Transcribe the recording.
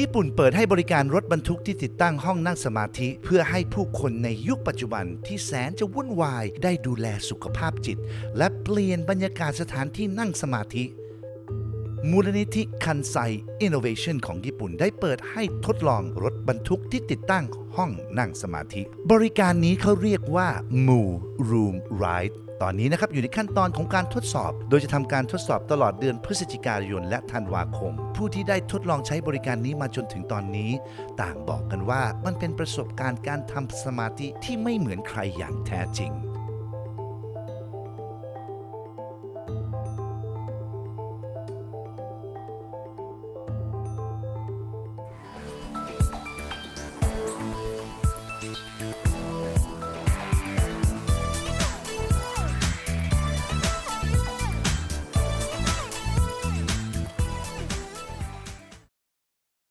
ญี่ปุ่นเปิดให้บริการรถบรรทุกที่ติดตั้งห้องนั่งสมาธิ เพื่อให้ผู้คนในยุคปัจจุบันที่แสนจะวุ่นวายได้ดูแลสุขภาพจิต และเปลี่ยนบรรยากาศสถานที่นั่งสมาธิ มูลนิธิคันไซอินโนเวชันของญี่ปุ่นได้เปิดให้ทดลองรถบรรทุกที่ติดตั้งห้องนั่งสมาธิ บริการนี้เขาเรียกว่า Mu Room Ride ตอนนี้นะครับอยู่ในขั้นตอนของการทดสอบ โดยจะทำการทดสอบตลอดเดือนพฤศจิกายนและธันวาคม ผู้ที่ได้ทดลองใช้บริการนี้มาจนถึงตอนนี้ ต่างบอกกันว่ามันเป็นประสบการณ์การทำสมาธิที่ไม่เหมือนใครอย่างแท้จริง